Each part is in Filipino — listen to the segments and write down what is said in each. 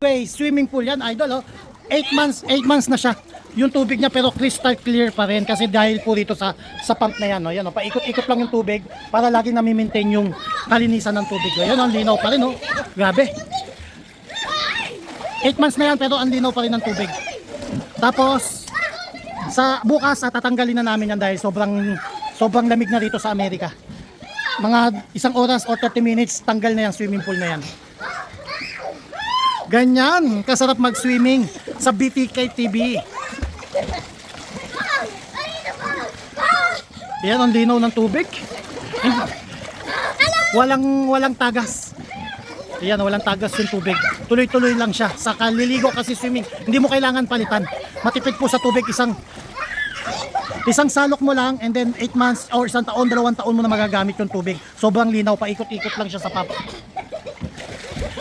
Way, swimming pool yan, idol. Oh. 8 months, 8 months na siya. Yung tubig niya pero crystal clear pa rin kasi dahil po dito sa sa pump na yan, no. Yan, oh, paikot-ikot lang yung tubig para laging nami-maintain yung kalinisan ng tubig. Oh. Yan, ang linaw pa rin, oh. Grabe. 8 months na yan pero ang linaw pa rin ng tubig. Tapos sa bukas at tatanggalin na namin yan dahil sobrang sobrang lamig na dito sa Amerika. Mga isang oras or 30 minutes tanggal na yung swimming pool na yan. Ganyan, kasarap mag-swimming sa BTK TV. Yan ang linaw ng tubig. Walang walang tagas. Ayan, walang tagas yung tubig. Tuloy-tuloy lang siya. Sa kaliligo kasi swimming, hindi mo kailangan palitan. Matipid po sa tubig isang isang salok mo lang and then 8 months or isang taon, dalawang taon mo na magagamit yung tubig. Sobrang linaw, paikot-ikot lang siya sa papa.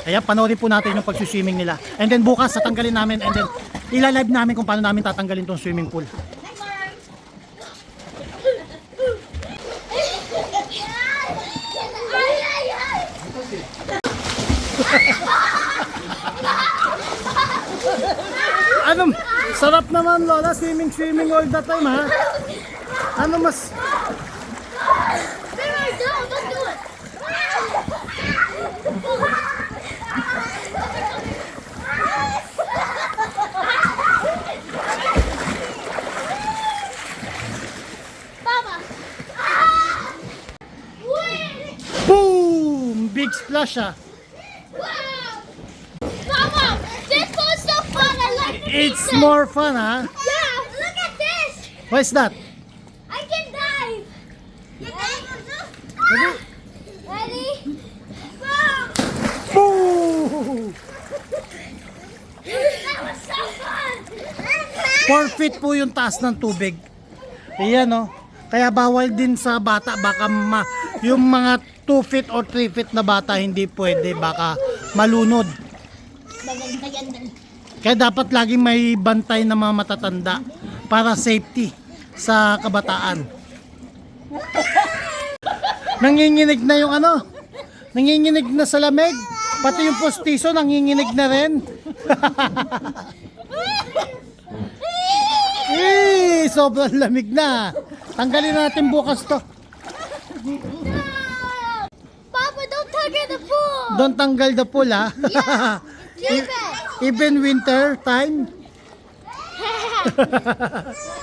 Ayan, panoorin po natin yung pag-swimming nila. And then bukas, tatanggalin namin and then ilalive namin kung paano namin tatanggalin tong swimming pool. Ano, sarap naman Lola, swimming, swimming all the time ha. Ano mas, Don't do it! Mama! boom! Big splash ah. Wow! Mama! This was so fun! I like the It's pizza. more fun ha. Yeah! Look at this! What's that? I can dive! You dive Ready? Go! Boom! That was so fun! 4 feet po yung taas ng tubig. Ayan oh. Kaya bawal din sa bata baka ma, yung mga 2 feet or 3 feet na bata hindi pwede baka malunod. Kaya dapat laging may bantay na mga matatanda para safety sa kabataan. Nanginginig na yung ano? Nanginginig na sa lamig. Pati yung postiso nanginginig na rin. eh, sobrang lamig na. Tanggalin na natin bukas to. Papa, don't tug at the pool! Don't tanggal the pool ha. Keep it! Even winter time.